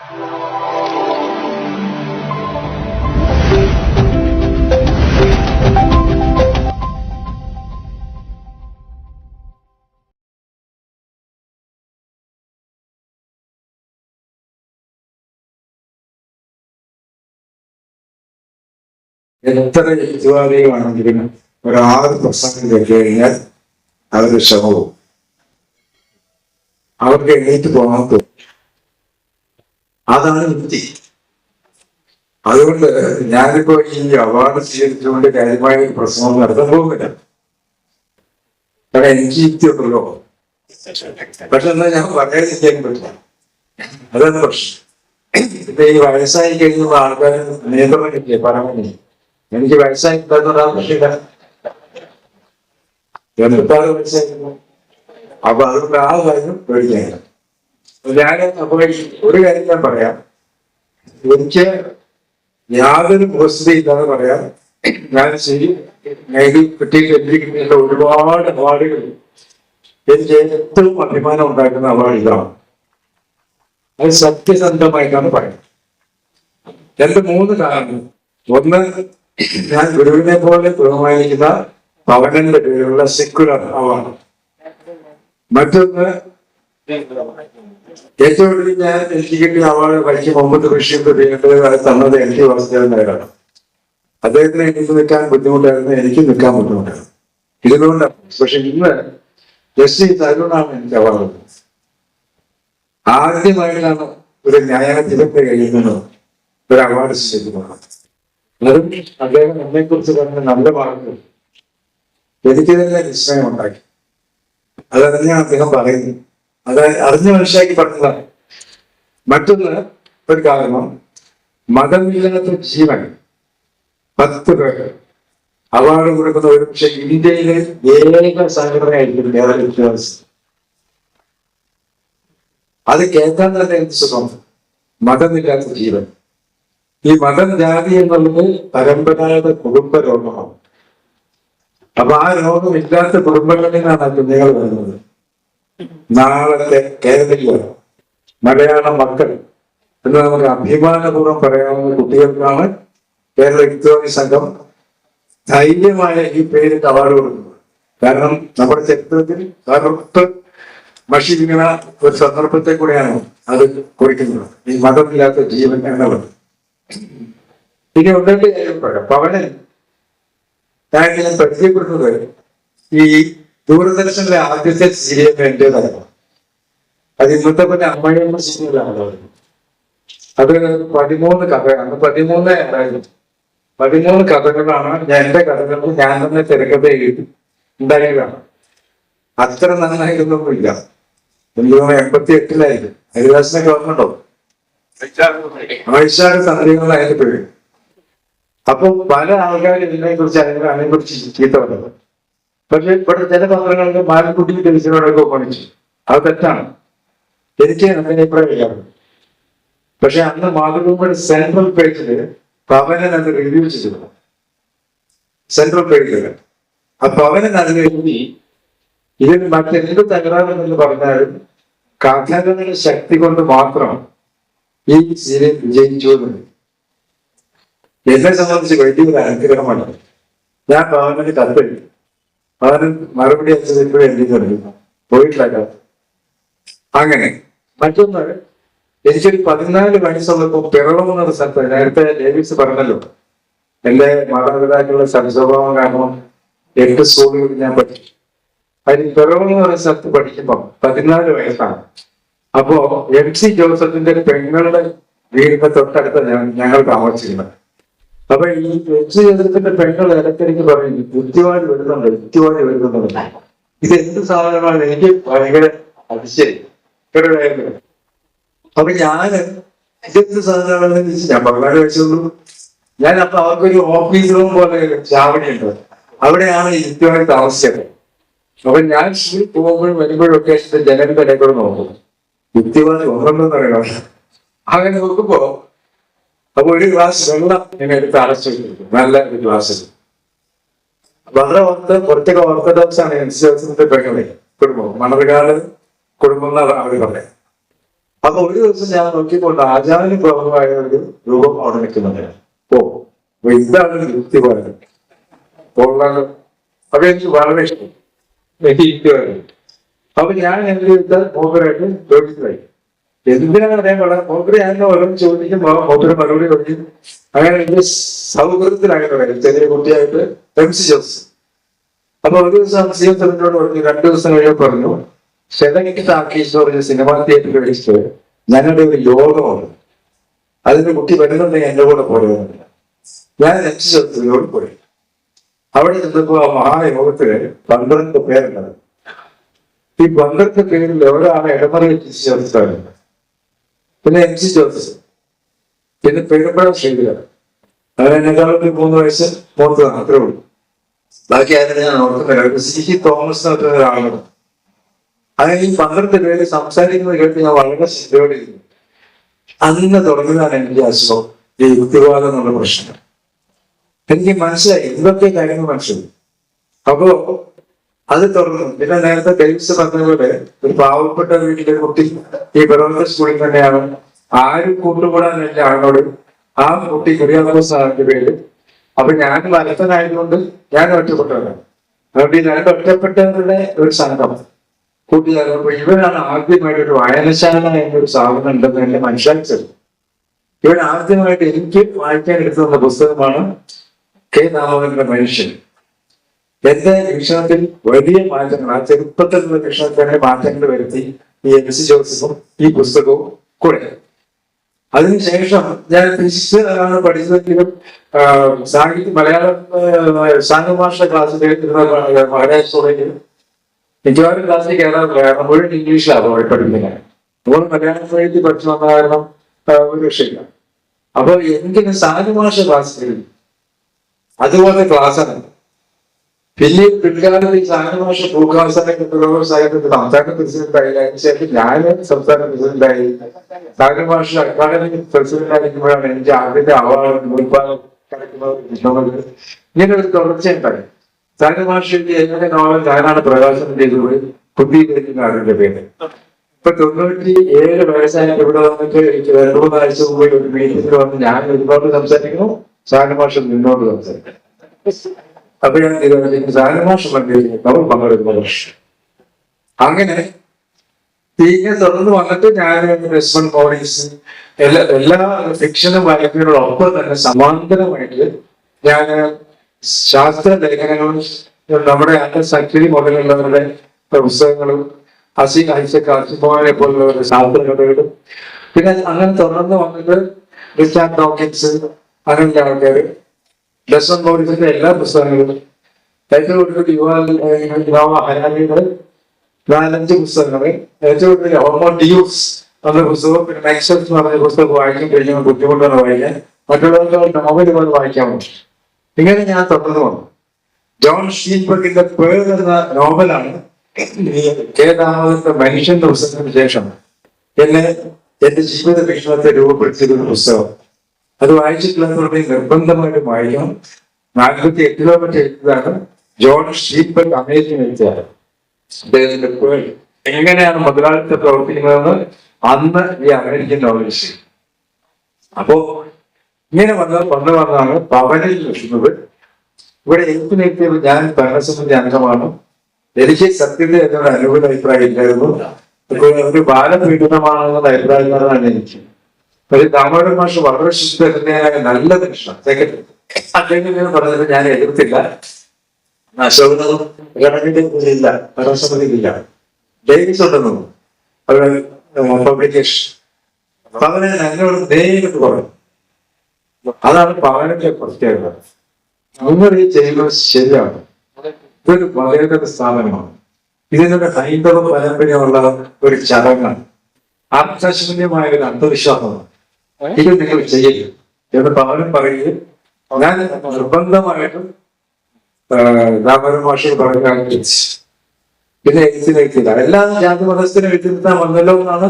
എത്ര യുക്തിവാദികളാണെങ്കിലും ഒരു ആറ് പ്രസംഗം കേട്ട് കഴിഞ്ഞാൽ അവർ ക്ഷമവും അവർക്ക് എണീറ്റ് പോകാൻ തോന്നും അതാണ് യുക്തി അതുകൊണ്ട് ഞാനിപ്പോ ഈ അവാർഡ് സ്വീകരിച്ചുകൊണ്ട് കാര്യമായ പ്രശ്നം നടത്താൻ പോകുന്നില്ല. കാരണം എനിക്ക് യുക്തി ഉണ്ടല്ലോ പക്ഷെ എന്നാ ഞാൻ പറയാതിരിക്കാൻ പറ്റില്ല. അതാണ് പ്രശ്നം. ഇപ്പൊ ഈ വയസ്സായി കഴിയുന്ന ആൾക്കാർ നിയന്ത്രണം കിട്ടിയ പറയാൻ എനിക്ക് വയസ്സായി ഞാൻ മുപ്പത്താറ് വയസ്സായിരുന്നു അപ്പൊ അതുകൊണ്ട് ആ കാര്യം പേടിക്കാനില്ല ഞാൻ അപ്പൊ ഒരു കാര്യം ഞാൻ പറയാം. എനിക്ക് യാതൊരു ഇല്ലാതെ പറയാം. ഞാൻ ശരി നേടി കിട്ടിയിട്ട് എനിക്ക് കിട്ടിയിട്ടുള്ള ഒരുപാട് അവാർഡുകൾ എനിക്ക് ഏറ്റവും അഭിമാനം ഉണ്ടാക്കുന്ന അവാർഡ് അത് സത്യസന്ധമായിട്ടാണ് പറയുന്നത്. രണ്ട് മൂന്ന് കാരണം ഒന്ന് ഞാൻ ഗുരുവിനെ പോലെ ബഹുമാനിക്കുന്ന പവനന്റെ പേരിലുള്ള സെക്യുലർ അവാർഡ് മറ്റൊന്ന് ഏറ്റവും കൂടുതൽ ഞാൻ എനിക്ക് അവാർഡ് പഠിച്ച് ബഷീറിന്റെ പേരിൽ തന്നത് എൻ ടി അദ്ദേഹത്തിന് എനിക്ക് നിൽക്കാൻ ബുദ്ധിമുട്ടായിരുന്നു എനിക്ക് നിൽക്കാൻ ബുദ്ധിമുട്ടായിരുന്നു. ഇതുകൊണ്ടാണ് പക്ഷെ ഇന്ന് എസ് സി തരുണാണ് എനിക്ക് അവാർഡ് ആദ്യമായിട്ടാണ് ഒരു ന്യായാധിപത്യ കഴിയുന്നത് ഒരു അവാർഡ് സ്വീകരിക്കുന്നത്. അതും അദ്ദേഹം എന്നെ കുറിച്ച് പറഞ്ഞ നല്ല വാക്കുകൾ എനിക്ക് തന്നെ വിസ്മയം ഉണ്ടാക്കി അതറിഞ്ഞാണ് അദ്ദേഹം പറയുന്നത്. അത് അറിഞ്ഞ മനസ്സിലാക്കി പറഞ്ഞതാണ് മറ്റൊന്ന് ഒരു കാരണം മതമില്ലാത്ത ജീവൻ. പത്ത് പേർ അവാർഡ് കൊടുക്കുന്ന ഒരു പക്ഷെ ഇന്ത്യയിലെ ഏക സംഘടനയായിരിക്കും കേരള വിദ്യാഭ്യാസം. അത് കേൾക്കാൻ തന്നെ എന്ത് സുഖം? മതമില്ലാത്ത ജീവൻ. ഈ മതം ജാതി എന്നുള്ളത് പരമ്പരാഗത കുടുംബ രോഗമാണ്. അപ്പൊ ആ രോഗമില്ലാത്ത കുടുംബങ്ങളിൽ നിന്നാണ് അത് കുഞ്ഞുങ്ങൾ വരുന്നത് നാളത്തെ കേരളീയ മലയാള മക്കൾ എന്ന് നമുക്ക് അഭിമാനപൂർവം പറയാവുന്ന കുട്ടികൾക്കാണ് കേരള വിദ്യാഭ്യാസ സംഘം ധൈര്യമായ ഈ പേരിട്ട് അവാർഡ് കൊടുക്കുന്നത്. കാരണം നമ്മുടെ ചരിത്രത്തിൽ കറുപ്പ് വീണ ഒരു സന്ദർഭത്തെ കൂടെയാണ് അത് കുറിക്കുന്നത്. ഈ മതമില്ലാത്ത ജീവൻ എന്നുള്ളത് ഇനി ഉണ്ടെങ്കിൽ പവനൻ ഞാൻ ഞാൻ പരിചയപ്പെടുന്നത് ഈ ദൂരദർശനിലെ ആദ്യത്തെ സീരിയൽ എന്റേതായിരുന്നു അത് ഇന്നത്തെ പോലെ അമ്മയമ്മ സീരിയലാണ് അത്. പതിമൂന്ന് കഥയാണ്. പതിമൂന്ന് പതിമൂന്ന് കഥകളാണ് ഞാൻ എന്റെ കഥകൾ ഞാൻ തന്നെ തിരക്കഥ എഴുതി ഉണ്ടായതാണ് അത്ര നന്നായിരുന്നൊന്നുമില്ല തോന്നുന്നു എൺപത്തി എട്ടിലായിരുന്നു ഹരിദാസിനൊക്കെ ഓർമ്മണ്ടോ വൈശാഖ സന്ധ്യകളായത് പേര് അപ്പൊ പല ആൾക്കാരും ഇതിനെ കുറിച്ച് അതിനെ കുറിച്ച് ചീത്ത പറഞ്ഞത് പക്ഷെ ഇവിടെ ചില പത്രങ്ങൾക്ക് മാലക്കുട്ടി ടെലിസിനോടൊക്കെ ഒപ്പണിച്ചു അത് തെറ്റാണ്. എനിക്ക് അങ്ങനെ അഭിപ്രായമില്ലായിരുന്നു പക്ഷെ അന്ന് മാതൃഭൂമിയുടെ സെൻട്രൽ പേജിൽ പവനൻ അത് റിവ്യൂ ചെയ്തു. സെൻട്രൽ പേജിൽ ആ പവനൻ അത് എഴുതി ഇതിൽ മറ്റെന്ത് തകരാറെന്ന് പറഞ്ഞാലും കഥകളുടെ ശക്തി കൊണ്ട് മാത്രം ഈ സീരിയൽ വിജയിച്ചു എന്നുണ്ട് എന്നെ സംബന്ധിച്ച് വലിയൊരു അനുഗ്രഹമാണ്. ഞാൻ പവനന് കത്തെഴുതി. പവനൻ മറുപടി ഇപ്പോഴും എഴുതിയിട്ടുണ്ട് പോയിട്ടില്ല അങ്ങനെ. മറ്റൊന്ന് എനിക്കൊരു പതിനാല് വയസ്സുള്ളപ്പോ പിറളം എന്നൊരു സ്ഥലത്ത് നേരത്തെ ഡേവിസ് പറഞ്ഞല്ലോ. എന്റെ മാതാപിതാക്കളുടെ സ്വഭാവം കാരണം എട്ട് സ്കൂളുകളിൽ ഞാൻ പഠിച്ചു അതിന് പിറളം എന്ന് പറയുന്ന സ്ഥലത്ത് പഠിക്കുമ്പോ പതിനാല് വയസ്സാണ്. അപ്പോ എം സി ജോസഫിന്റെ പെങ്ങളുടെ വീടിന്റെ തൊട്ടടുത്ത് ഞങ്ങൾ താമസിക്കുന്നത് അപ്പൊ ഈ സി ജോസഫിന്റെ പെങ്ങൾ ഇടയ്ക്കിടയ്ക്ക് പറയും? ബുദ്ധിവാദി വരുന്നുണ്ട് ബുദ്ധിവാദി വരുന്നുണ്ട്. ഇത് എന്ത് സാധനമാണ്? എനിക്ക് ഭയങ്കര അതിശയം. അപ്പൊ ഞാൻ ഇതെന്ത് സാധനമാണെന്ന് ചോദിച്ചു ഞാൻ പതിനാല് വെച്ചോളൂ. ഞാൻ അപ്പൊ അവർക്കൊരു ഓഫീസ് റൂം പോലെ ചാവടിയുണ്ട് അവിടെയാണ് ഇതുവരെ താമസിച്ചത്. അപ്പൊ ഞാൻ പോകുമ്പോഴും വരുമ്പോഴും ഒക്കെ ജനലിന്റെ ഇടയിൽ കൂടെ നോക്കും. യുക്തിവാദി ഒന്നെന്ന് പറയണം. അങ്ങനെ നോക്കുമ്പോ അപ്പൊ ഒരു ഗ്ലാസ് വെള്ളം ഞാൻ എടുത്ത് അടച്ചു വെക്കും. നല്ല ഒരു ഗ്ലാസ് വളരെ ഓർത്ത് പ്രത്യേക ഓർത്തഡോക്സ് ആണ് എൻ പെങ്ങളെ കുടുംബം മണർകാട് കുടുംബം എന്നാണ് അവർ പറയുന്നത്. അപ്പൊ ഒരു ദിവസം ഞാൻ നോക്കിക്കൊണ്ട് പ്രമുഖമായ ഒരു രൂപം അവിടെ നിൽക്കുന്നുണ്ട്. ഓ ഇതാണ് യുക്തി പറയുന്നത്. കൊള്ളാലോ. അപ്പൊ എനിക്ക് വളരെ ഇഷ്ടം. അപ്പൊ ഞാൻ എന്റെ ചെയ്താൽ ജോലി ചോദിച്ചതായി. എന്തിനാണ് അദ്ദേഹം വളരെ മൂപ്പര് ഞാൻ ഓരോ ചോദിക്കുമ്പോ മൂപ്പര് മറുപടി പറഞ്ഞു അങ്ങനെ എനിക്ക് സൗഹൃദത്തിലാണ് പറയുന്നത് ചെറിയ കുട്ടിയായിട്ട് എം സി ജോസ്. അപ്പൊ ഒരു ദിവസം സി എം സെമിനോട് പറഞ്ഞു രണ്ടു ദിവസം കഴിയുമ്പോൾ പറഞ്ഞു ശതനിക്ക് ടാക്കീസ് പറഞ്ഞ സിനിമാ തിയേറ്റർ കഴിച്ച് ഞങ്ങളുടെ ഒരു യോഗമുണ്ട്. അതിന്റെ കുട്ടി വരുന്നുണ്ടെങ്കിൽ എന്റെ കൂടെ പോരുന്നില്ല ഞാൻ എം സി ജോസിനോട് പോയി. അവിടെ ചെന്നപ്പോ ആ മഹായോഗത്തിൽ പന്ത്രണ്ട് പേരുണ്ടായിരുന്നു. ഈ പന്ത്രണ്ട് പേരിൽ ഒരാളെ ഇടമറി ചേർത്താണ് പിന്നെ എം സി ജോസഫ്. പിന്നെ പെരുമ്പഴ അങ്ങനെ എന്നെക്കാളും മൂന്ന് വയസ്സ് മൂത്തതാണ് അത്രേ ഉള്ളൂ. ബാക്കി അതിനെ ഞാൻ ഓർക്കുന്നില്ല സി സി തോമസ് എന്ന് ഒരാളാണ് അങ്ങനെ ഈ പന്ത്രണ്ട് പേര് സംസാരിക്കുന്നത് കേട്ട് ഞാൻ വളരെ ശ്രദ്ധയോടെ ഇരുന്നു അന്ന് തുടങ്ങിയതാണ് എനിക്ക് അസുഖം ഈ യുക്തിവാദം എന്നുള്ള പ്രശ്നം. എനിക്ക് മനസ്സിലായി എന്തൊക്കെ കാര്യങ്ങൾ മനസ്സിലായി. അപ്പോ അത് തുറന്നു പിന്നെ നേരത്തെ ഡേവിസ് പറഞ്ഞ പോലെ ഒരു പാവപ്പെട്ട വീട്ടിലെ കുട്ടി ഈ ബറോദ സ്കൂളിൽ തന്നെയാണ്. ആരും കൂട്ടുകൂടാനില്ല ആളോട് ആ കുട്ടി കുര്യാദോസ് ആറിന്റെ പേര്. അപ്പൊ ഞാൻ വലത്തനായതുകൊണ്ട് ഞാൻ ഒറ്റപ്പെട്ടവരാണ് അതുകൊണ്ട് ഞാൻ ഒറ്റപ്പെട്ടവരുടെ ഒരു സംഘം കൂട്ടുകാരപ്പോ ഇവരാണ് ആദ്യമായിട്ട് ഒരു വായനശാല എന്നൊരു സാധനം ഉണ്ടെന്ന് എന്നെ മനസ്സിലാക്കിച്ചത് ഇവൻ ആദ്യമായിട്ട് എനിക്ക് വായിക്കാൻ എടുത്തു തന്ന പുസ്തകമാണ് കെ നാമകന്റെ മനുഷ്യൻ. എന്റെ വീക്ഷണത്തിൽ വലിയ മാറ്റങ്ങൾ ആ ചെറുപ്പത്തിൽ നിന്ന് തന്നെ മാറ്റങ്ങൾ വരുത്തി ഈ എം. സി. ജോസഫും ഈ പുസ്തകവും കൂടെ. അതിനുശേഷം ഞാൻ ഫിസിക്സ് ആണ് പഠിച്ചതെങ്കിലും സാഹിത്യ മലയാളം സാങ്കഭാഷ ക്ലാസ് മഹാരാജ് കോളേജിൽ മിക്കവാറും ക്ലാസ്സിൽ കാരണം മുഴുവൻ ഇംഗ്ലീഷിലാണ് പോയി പഠിക്കുന്നത് നമ്മൾ മലയാളം സാഹിത്യം പഠിച്ചു വന്ന കാരണം ഒരു രക്ഷയില്ല. അപ്പൊ എനിക്ക് സാങ്കഭാഷ ക്ലാസ്സിൽ അതുപോലെ ക്ലാസ്സാണ് പിന്നെ പിൽക്കാലത്ത് ഈ സാങ്കഭാഷ ഭൂഖാസനൊക്കെ സാഹിത്യത്തിൽ സംസ്ഥാന പ്രസിഡന്റായി അതിനുശേഷം ഞാൻ സംസ്ഥാന പ്രസിഡന്റായി സാങ്കഭാഷ അക്കാദമിക് പ്രസിഡന്റ് ആയിരിക്കുമ്പോഴാണ് എനിക്ക് ആദ്യത്തെ അവാർഡ് നൂൽപ്പാലം ഇങ്ങനെ ഒരു തുടർച്ചയുണ്ടായി സാങ്കഭാഷയുടെ എങ്ങനെ നോവൽ ഞാനാണ് പ്രകാശനം ചെയ്തത്? പുതിയ അതിന്റെ പേര്. ഇപ്പൊ തൊണ്ണൂറ്റി ഏഴ് വയസ്സായ ഇവിടെ വന്നിട്ട് എനിക്ക് രണ്ടു മൂന്ന് ആഴ്ച മുമ്പ് ഒരു മീറ്റിംഗിൽ വന്ന് ഞാൻ ഒരുപാട് സംസാരിക്കുന്നു. സാങ്കഭാഷ നിന്നോട് സംസാരിക്കുന്നു. അപ്പൊ ഞാൻ തീരുമാനിച്ചു സാധനമാഷ നമ്മൾ പങ്കെടുക്കുന്ന പ്രശ്നം അങ്ങനെ തീരെ തുടർന്ന് വന്നിട്ട് ഞാൻ രസ്മൺ മോറീസ് എല്ലാ എല്ലാ ഫിക്ഷനും വായിക്കുന്നതിനോടൊപ്പം തന്നെ സമാന്തരമായിട്ട് ഞാൻ ശാസ്ത്ര ലേഖനങ്ങളും നമ്മുടെ സക്രി മുതലുള്ളവരുടെ പുസ്തകങ്ങളും അസി ഐസക് അസിമോനെ പോലുള്ളവരുടെ ശാസ്ത്ര കഥകളും. പിന്നെ അങ്ങനെ തുടർന്ന് വന്നിട്ട് റിച്ചാർഡ് ഡോക്കിൻസ് അങ്ങനെയുള്ള ആൾക്കാർ ഡസൺ മോറിസിന്റെ എല്ലാ പുസ്തകങ്ങളും. ഏറ്റവും കൂടുതൽ യുവ നാലഞ്ച് പുസ്തകങ്ങൾ ഏറ്റവും കൂടുതൽ ഹോമോ ഡ്യൂസ് എന്ന പുസ്തകം പിന്നെ നെക്സസ് എന്ന് പറഞ്ഞ പുസ്തകം വായിക്കാൻ കഴിഞ്ഞാൽ ബുദ്ധിമുട്ടാണ് വായിക്കാൻ. മറ്റുള്ളവർക്ക് നോവൽ പോലെ വായിക്കാൻ പറ്റും. ഇങ്ങനെ ഞാൻ തുടർന്ന് വന്നു. ജോൺ ഷീൻബർഗിന്റെ പേർ എന്ന നോവലാണ് കെ മനുഷ്യന്റെ പുസ്തകത്തിന് ശേഷം എന്നെ എന്റെ ജീവിത വീക്ഷണത്തെ രൂപപ്പെടുത്തിയ ഒരു പുസ്തകം. അത് വായിച്ചിട്ടുള്ളവരുടെ നിർബന്ധമായിട്ട് വായിക്കണം. നാൽപ്പത്തി എട്ടിലോ മറ്റോ എഴുതിയതാണ്. ജോൺ ഷീൽബർഗ് അമേരിക്കൻ എഴുതിയാണ് അദ്ദേഹത്തിന്റെ എങ്ങനെയാണ് മുതലാളിത്ത പ്രവർത്തിക്കുന്നതെന്ന് അന്ന് ഈ അമേരിക്കൻ നോവലിസ്റ്റ് അപ്പോ ഇങ്ങനെ വന്ന വന്നു വന്നാണ് പവനിൽ നിൽക്കുന്നത്. ഇവിടെ എനിക്ക് നേരത്തെ ഞാൻ ഭരണസമിതി അംഗമാണ്. എനിക്ക് സത്യത്തെ എന്നൊരു അനുകൂല അഭിപ്രായം ഇല്ലായിരുന്നു. ഒരു ബാലപീഡനമാണെന്നുള്ള എന്നാണ് എനിക്ക്. ദാമോദരൻ മാഷ് വളരെ ശുദ്ധനായ നല്ല മനുഷ്യനാണ് അദ്ദേഹം ഇങ്ങനെ പറഞ്ഞത് ഞാൻ എതിർത്തില്ല. അശോകനതും ഗവൺമെന്റ് ഇല്ല ഭരണസമിതിയില്ല ഡേവിസ് ഉണ്ടെന്നു അവർ പബ്ലിക്കേഷൻ ഞങ്ങളോട് നേരിട്ട് പറഞ്ഞു അതാണ് പവനന്റെ പ്രത്യേകത. നിങ്ങൾ ഈ ചെയ്യുന്നത് ശരിയാണ്. ഇതൊരു മതേതര സ്ഥാപനമാണ്. ഇതിനൊരു ഹൈന്ദവ പരമ്പരയുള്ള ഒരു ചടങ്ങാണ്. ആത്മശൂന്യമായ ഒരു അന്ധവിശ്വാസമാണ്. ഇത് നിങ്ങൾ ചെയ്യരുത് എന്ന് പവനും പറയുകയും ഞാൻ നിർബന്ധമായിട്ടും പിന്നെ എഴുത്തിനെഴുത്തില്ല എല്ലാ ജാതി മതസ്ഥരും എഴുത്തിരുത്താൻ വന്നല്ലോ എന്നാണ്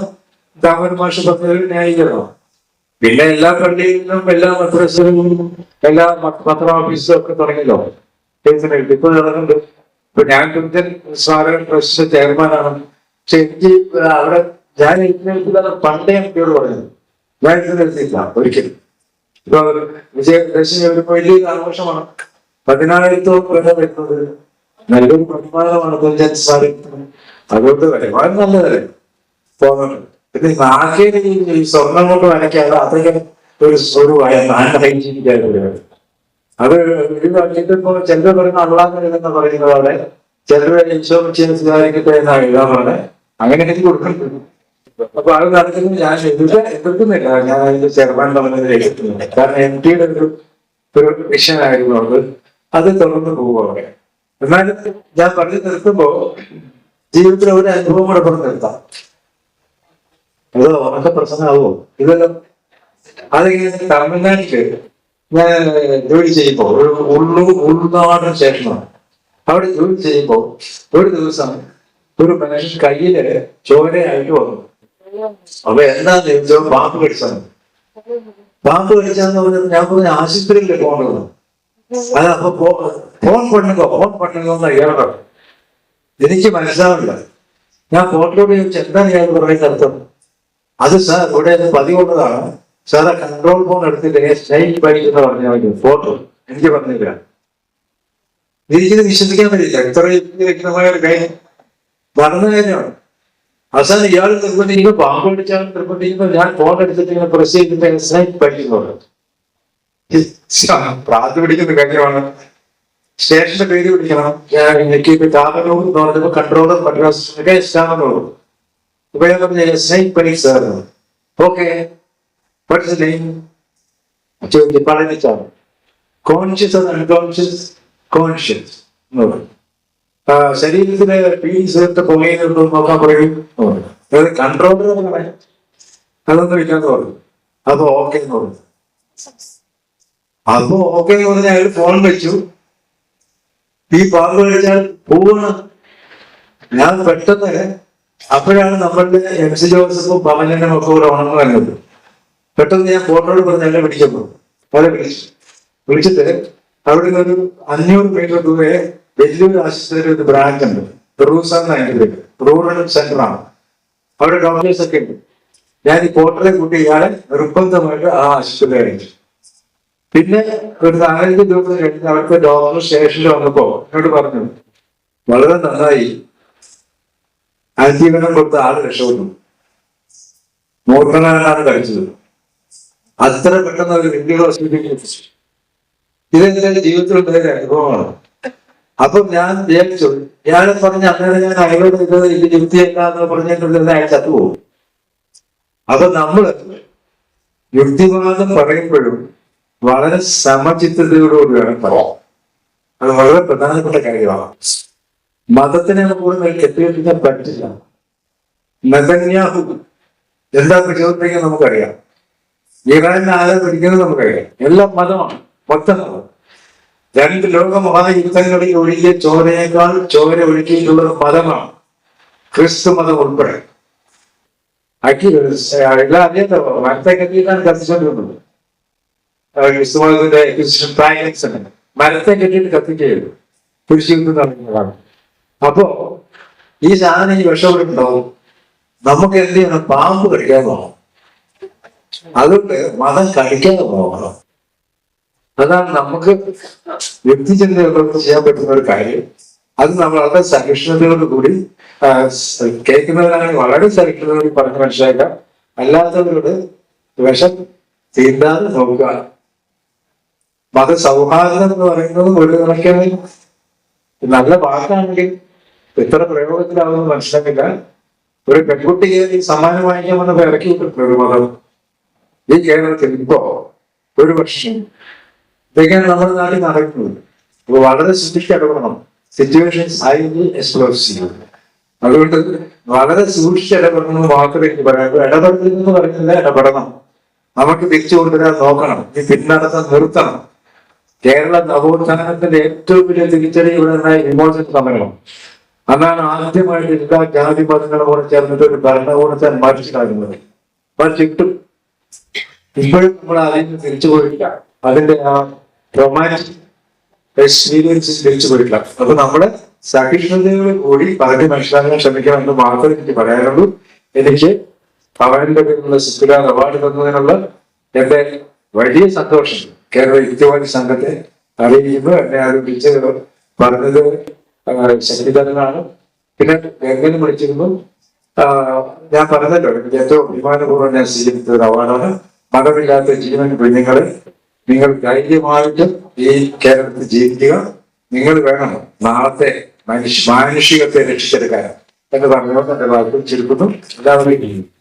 രാമൻ പറഞ്ഞൊരു ന്യായീകരണം. പിന്നെ എല്ലാ പള്ളിയിലും എല്ലാ മദ്രസയിലും എല്ലാ പത്ര ഓഫീസും ഒക്കെ തുടങ്ങിയല്ലോ. എഴുത്തിനെഴുതി ഇപ്പൊ നടക്കുന്നുണ്ട് ഇപ്പൊ ഞാൻ കുഞ്ചൻ സ്മാരക ട്രസ്റ്റ് ചെയർമാനാണ്. പക്ഷെ എനിക്ക് അവിടെ ഞാൻ പണ്ടേ എനിക്കോട് പറയുന്നു ഞാൻ എഴുന്നേൽത്തില്ല ഒരിക്കലും ഇപ്പൊ വിജയദശമി ഒരു വലിയൊരു ആഘോഷമാണ് പതിനായിരത്തോളം പേരെ വരുന്നത്. നല്ലൊരു പ്രതിപാദനമാണ് തുഞ്ചൻ സാധിക്കുന്നത് അതുകൊണ്ട് വരുമാനം നല്ലതല്ലേ? പോകുന്നുണ്ട്. പിന്നെ നാക്കേന് ഈ സ്വർണം കൊണ്ട് വരയ്ക്കാതെ അതൊക്കെ ഒരു ഒരു ഹൈജീനിക്കായിട്ട് അത് ഇപ്പൊ ചിലർ പറയുന്ന അള്ളാഹെന്ന് പറയുന്നത് അവിടെ ചിലർ ചെയ്യാൻ സുധാരിക്കട്ടെ എന്നാണ് പറഞ്ഞത് അങ്ങനെ എനിക്ക് കൊടുക്കുന്നുണ്ട്. അപ്പൊ അത് നടക്കുന്നത് ഞാൻ എതിർക്കുന്നില്ല. ഞാൻ അതിന്റെ ചെയർമാൻ തമ്മിലേക്ക് എത്തുന്നില്ല കാരണം എം ഒരു ഒരു ആയിരുന്നു അത്. അത് തുടർന്ന് പോകും എന്നാൽ ഞാൻ പറഞ്ഞു നിർത്തുമ്പോ ജീവിതത്തിൽ ഒരു അനുഭവം കൂടെ പറഞ്ഞു നിർത്താം അത് ഉറക്ക പ്രശ്നമാവോ. ഇതെല്ലാം അത് തമിഴ്നാട്ടിൽ ഞാൻ ജോലി ചെയ്യുമ്പോ ഒരു ഉള്ളു ഉൾനാടിന് ശേഷമാണ് അവിടെ ജോലി ചെയ്യുമ്പോ ഒരു ദിവസം ഒരു മനുഷ്യൻ കയ്യിൽ ചോരയായിട്ട് വന്നു. അപ്പൊ എന്താ ചോദിച്ചോ ബാങ്ക് പഠിച്ചാൽ ബാങ്ക് പഠിച്ചാന്ന് പറഞ്ഞത് ഞാൻ പറഞ്ഞ ആശുപത്രിയിൽ പോകണത് അത് അപ്പൊ ഫോൺ പണ്ണുകോ ഫോൺ പണ്ണുകോ പറഞ്ഞു. എനിക്ക് മനസ്സിലാവില്ല ഞാൻ ഫോട്ടോയോട് ചോദിച്ചു എന്താണ് ഞാൻ പറയുന്ന അർത്ഥം? അത് സാർ ഇവിടെ പതിവുള്ളതാണ്. സാറെ കൺട്രോൾ ഫോൺ എടുത്തില്ലെങ്കിൽ സ്ട്രൈറ്റ് ബൈക്ക് എന്ന് പറഞ്ഞാൽ മതി ഫോട്ടോ. എനിക്ക് പറഞ്ഞില്ല. എനിക്കിത് വിശ്വസിക്കാൻ പറ്റില്ല. എത്ര വ്യക്തമായ ഒരു കാര്യം പറഞ്ഞ കാര്യമാണ്. അവസാനം ഇയാൾ നിർബന്ധിക്കുമ്പോൾ പാമ്പ് പിടിച്ചാൽ നിർബന്ധിക്കുമ്പോൾ ഞാൻ ഫോൺ എടുത്തിട്ട് ഇങ്ങനെ പ്രസ് ചെയ്തിട്ട് സ്നൈൽ ബൈക്ക് എന്ന് പറഞ്ഞു പ്രാന്ത് പിടിക്കുന്ന കാര്യമാണ് സ്റ്റേഷന്റെ പേര് പിടിക്കണം ഞാൻ എനിക്ക് താമരൂർ എന്ന് പറഞ്ഞപ്പോൾ കൺട്രോളർ മദ്രാസ് സ്റ്റാമനൂർ അപ്പൊ ഞാൻ പറഞ്ഞു എസ് ഐ പരീക്ഷ സാർ ഓക്കെ വാട്ട്സ് നെയിം ചോദിച്ചു പളനിച്ചാണ് കോൺഷ്യസ് അത് അൺകോൺഷ്യസ് കോൺഷ്യസ് എന്ന് പറഞ്ഞു ആ, ശരീരത്തിലെ പീസ് പുകയുന്നുണ്ടോ നോക്കാൻ പറയും. അതായത് കൺട്രോൾ അതൊന്നും ഇല്ലാന്ന് പറഞ്ഞു അത് ഓക്കെ എന്ന് പറഞ്ഞു അപ്പൊ ഓക്കെ എന്ന് പറഞ്ഞാൽ അയാൾ ഫോൺ വെച്ചു. ഈ പാമ്പ് കഴിച്ചാൽ പോവാണ് ഞാൻ പെട്ടെന്ന് അപ്പോഴാണ് നമ്മളുടെ എം സി ജോസഫും പവനും ഒക്കെ കൂടെ ഉണർന്നു വരുന്നത്. പെട്ടെന്ന് ഞാൻ ഫോട്ടോയിൽ പറഞ്ഞ് എന്നെ വിളിക്കുന്നു അവരെ വിളിച്ചു. വിളിച്ചിട്ട് അവിടെ നിന്നൊരു അഞ്ഞൂറ് മീറ്റർ ദൂരെ വലിയൊരു ആശുപത്രി ഒരു ബ്രാഞ്ച് ഉണ്ട്. റൂസ് അതിന്റെ പേര്. റൂറൽ സെന്റർ ആണ് അവിടെ ഡോക്ടേഴ്സ് ഒക്കെ ഉണ്ട്. ഞാൻ ഈ പോർട്ടറെ കൂട്ടി ഇയാളെ നിർബന്ധമായിട്ട് ആ ആശുപത്രി അയച്ചു. പിന്നെ ഒരു നാലഞ്ച് ദിവസം കഴിഞ്ഞ് അവർക്ക് ഡോക്ടർ സ്റ്റേഷനിൽ വന്നപ്പോ എന്നോട് പറഞ്ഞു വളരെ നന്നായി. അതിജീവനം കൊടുത്ത ആൾ രക്ഷപ്പെട്ടു. മൂർഖനാണ് കഴിച്ചത്. അത്ര പെട്ടെന്ന് ഒരു വലിയ ഹോസ്പിറ്റലിൽ എത്തിച്ചു. ഇതെന്റെ ജീവിതത്തിൽ ഉണ്ടായ അനുഭവമാണ്. അപ്പൊ ഞാൻ വിചാരിച്ചു ഞാൻ പറഞ്ഞ അങ്ങനെ ഞാൻ അയാളോട് ഇത് ഇത് യുക്തിയല്ല എന്ന് പറഞ്ഞിട്ടുള്ളത് അയാൾ ചത്തുപോകും. അപ്പൊ നമ്മൾ യുക്തിവാദം പറയുമ്പോഴും വളരെ സമചിത്തതയോടുകൂടിയാണ് പറയാം അത് വളരെ പ്രധാനപ്പെട്ട കാര്യമാണ്. മതത്തിനെ കൂടുതൽ കെട്ടിയെടുക്കാൻ പറ്റില്ല. നെതന്യാഹു എന്താ പ്രചോദിപ്പിക്കുന്നത് നമുക്കറിയാം. ഇറാനിൽ ആരെ പിടിക്കുന്നത് നമുക്കറിയാം. എല്ലാം മതമാണ് മൊത്തം മതം രണ്ട് ലോക മഹായുദ്ധങ്ങളിൽ ഒഴുകിയ ചോരയേക്കാൾ ചോര ഒഴുകിയിട്ടുള്ള ഒരു മതമാണ്. ക്രിസ്തു മതം ഉൾപ്പെടെ. അക്കി എല്ലാം അറിയാത്തോ മരത്തെ കെട്ടിയിട്ടാണ് കത്തിച്ചുകൊണ്ടിരുന്നത് ക്രിസ്തു മതത്തിന്റെ ക്രിസ്ത്യൻ ഉണ്ട് മരത്തെ കെട്ടിയിട്ട് കുരിശിന്ന് അപ്പോ ഈ സാധനം ഈ വിഷമുണ്ടാവും നമുക്ക് എന്ത് ചെയ്യണം? പാമ്പ് കഴിക്കാൻ പോകണം. അതുകൊണ്ട് മതം കഴിക്കാതെ പോകണം. അതാണ് നമുക്ക് വ്യക്തിചിന്തകൾക്ക് ചെയ്യാൻ പറ്റുന്ന ഒരു കാര്യം. അത് നമ്മൾ വളരെ സഹിഷ്ണുതയോട് കൂടി കേൾക്കുന്നവരാണെങ്കിൽ വളരെ സഹിഷ്ണുതയോട് പറഞ്ഞ് മനസ്സിലാക്കാം അല്ലാത്തവരോട് വിഷം തീണ്ടാതെ നോക്കുക. മതസൗഹാർദ്ദം എന്ന് പറയുന്നത് ഒരു കണക്കിന് നല്ല വാക്കാണെങ്കിൽ എത്ര പ്രയോഗത്തിലാവുന്ന മനസ്സിലാക്കില്ല ഒരു പെൺകുട്ടിയെ സമ്മാനം വാങ്ങിക്കാൻ വന്നപ്പോ ഇറക്കി വിട്ടിട്ടുണ്ട് ഒരു മതം. ഈ കേരളത്തിൽ ഇപ്പോ ഒരു വർഷം ഇതൊക്കെയാണ് നമ്മുടെ നാട്ടിൽ നടക്കുന്നത്? അപ്പൊ വളരെ ശ്രദ്ധിച്ചിടപെടണം സിറ്റുവേഷൻസ് ഐ വിൽ എക്സ്പ്ലോർ ചെയ്യുന്നത് അതുകൊണ്ട് വളരെ സൂക്ഷിച്ച് ഇടപെടണം എന്ന് മാത്രമേ എനിക്ക് പറയാൻ ഇടപെടൽ എന്ന് പറയുന്നില്ല ഇടപെടണം. നമുക്ക് തിരിച്ചു കൊണ്ടുവരാൻ നോക്കണം. ഈ പിന്നടത്തം നിർത്തണം. കേരള നവോത്ഥാനത്തിന്റെ ഏറ്റവും വലിയ തിരിച്ചടി ഇവിടെ ഉണ്ടായ വിമോചന സമരം അന്നാണ് ആദ്യമായിട്ട് എല്ലാ ജാതി മതങ്ങളോട് ചേർന്നിട്ട് ഒരു ഭരണകൂടത്തെ മാറ്റിസ്ഥാകുന്നത് മാറ്റിയിട്ടും ഇപ്പോഴും നമ്മൾ അതിൽ നിന്ന് തിരിച്ചു പോയിട്ടില്ല. അതിന്റെ ആ റൊമാന്റിക് എക്സ്പീരിയൻസ് തിരിച്ചു പോയിട്ടില്ല അപ്പൊ നമ്മൾ സഹിഷ്ണുതയോട് കൂടി പറഞ്ഞ് മനസ്സിലാക്കാൻ ശ്രമിക്കണം എന്ന് മാത്രമേ എനിക്ക് പറയാനുള്ളൂ. എനിക്ക് പേരിലുള്ള സിക്കുലാർ അവാർഡ് തന്നതിനുള്ള എന്റെ വലിയ സന്തോഷം. കേരള യുക്തിവാദി സംഘത്തെ അറിയിക്കുന്നു എന്നെ ആരോപിച്ച് പറഞ്ഞത് സംവിധാനമാണ് പിന്നെ എങ്ങനെ വിളിച്ചിരുന്നു. ഞാൻ പറഞ്ഞല്ലോ എനിക്ക് ഏറ്റവും അഭിമാനപൂർവം ഞാൻ സ്വീകരിച്ച ഒരു അവാർഡാണ് മതമില്ലാത്ത ജീവൻ കുഞ്ഞുങ്ങളെ നിങ്ങൾ ധൈര്യമായിട്ട് ഈ കേരളത്തിൽ ജീവിക്കുക. നിങ്ങൾ വേണം നാളത്തെ മനുഷ്യ മാനുഷികത്തെ രക്ഷിച്ചെടുക്കാൻ. എന്ന് പറഞ്ഞുകൊണ്ട് എന്റെ വാക്കുകൾ ചുരുക്കുന്നു. എല്ലാവരെയും